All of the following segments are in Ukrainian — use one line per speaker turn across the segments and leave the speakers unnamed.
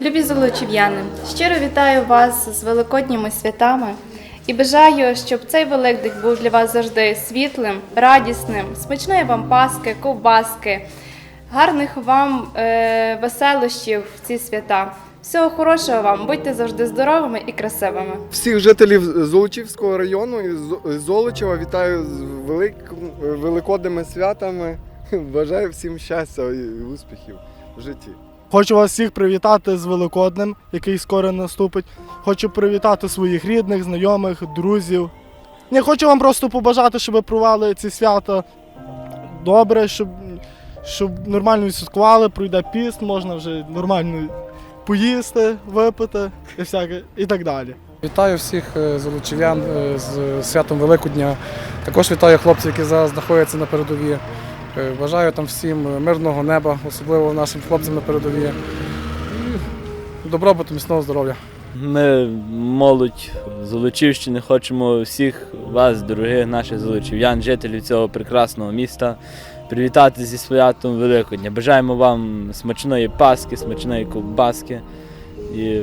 Любі золочів'яни, щиро вітаю вас з великодніми святами і бажаю, щоб цей великдень був для вас завжди світлим, радісним, смачної вам паски, ковбаски, гарних вам е, веселощів в ці свята. Всього хорошого вам, будьте завжди здоровими і красивими.
Всіх жителів Золочівського району і Зо- Золочева вітаю з велик... великодними святами. Бажаю всім щастя і успіхів в житті.
Хочу вас всіх привітати з Великоднем, який скоро наступить. Хочу привітати своїх рідних, знайомих, друзів. Я хочу вам просто побажати, щоб ви провели ці свята добре, щоб, щоб нормально відсвяткували, пройде піст, можна вже нормально поїсти, випити і всяке, і так далі.
Вітаю всіх е, золочів'ян е, з святом Великодня. Також вітаю хлопців, які зараз знаходяться на передовій. Е, Бажаю там всім мирного неба, особливо нашим хлопцям на передовій. І добробуту, міцного здоров'я.
Ми, молодь Золочівщини, хочемо всіх вас, дорогих наших золочів'ян, жителів цього прекрасного міста, привітати зі святом Великодня. Бажаємо вам смачної паски, смачної ковбаски і,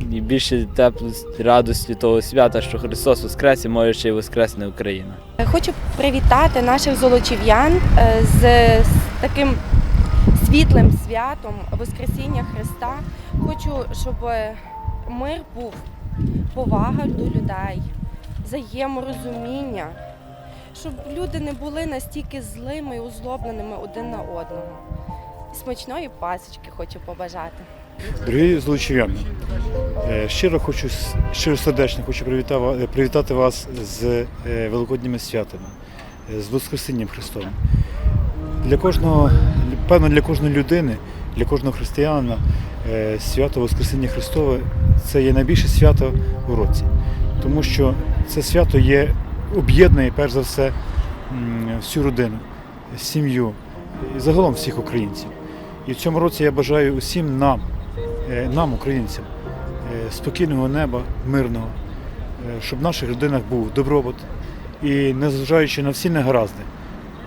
і більше теплості, радості того свята, що Христос Воскрес і може ще й Воскресне Україна.
Хочу привітати наших золочів'ян е, з, таким світлим святом Воскресіння Христа. Хочу, щоб мир був, повага до людей, взаєморозуміння, щоб люди не були настільки злими і озлобленими один на одного. Смачної пасочки хочу побажати.
Дорогі злочів'яни, е, щиро хочу щиро сердечно хочу привітати, привітати вас з е, великодніми святами, е, з Воскресінням Христовим. Для кожного, певно, для кожної людини, для кожного християнина свято Воскресіння Христове це є найбільше свято у році, тому що це свято є об'єднує перш за все всю родину, сім'ю і загалом всіх українців. І в цьому році я бажаю усім нам, нам, українцям, е, спокійного неба, мирного, е, щоб в наших родинах був добробут і незважаючи на всі негаразди,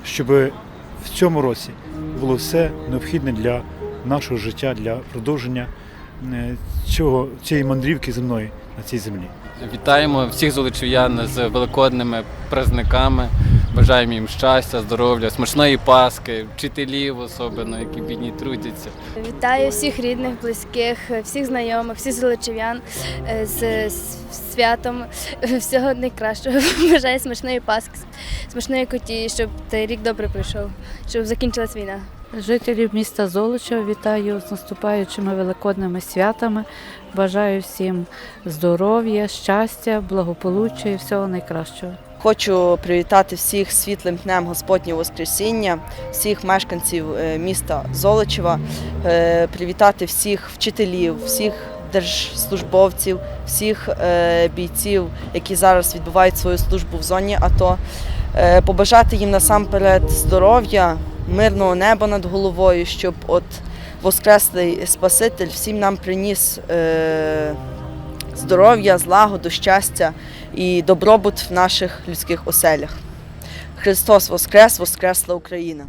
щоб в цьому році було все необхідне для нашого життя, для продовження е, цього, цієї мандрівки земної на цій землі.
Вітаємо всіх золочів'ян з великодними праздниками. Бажаємо їм щастя, здоров'я, смачної паски, вчителів особливо, які бідні трудяться.
Вітаю всіх рідних, близьких, всіх знайомих, всіх золочів'ян е, з святом. Всього найкращого. Бажаю смачної паски, смачної коті, щоб цей рік добре пройшов, щоб закінчилась війна.
Жителів міста Золочева вітаю з наступаючими великодними святами. Бажаю всім здоров'я, щастя, благополуччя і всього найкращого.
Хочу привітати всіх світлим днем Господнього Воскресіння, всіх мешканців е, міста Золочева, е, привітати всіх вчителів, всіх держслужбовців, всіх е, бійців, які зараз відбувають свою службу в зоні АТО, побажати їм насамперед здоров'я, мирного неба над головою, щоб от Воскреслий Спаситель всім нам приніс здоров'я, злагоду, щастя і добробут в наших людських оселях. Христос Воскрес, Воскресла Україна!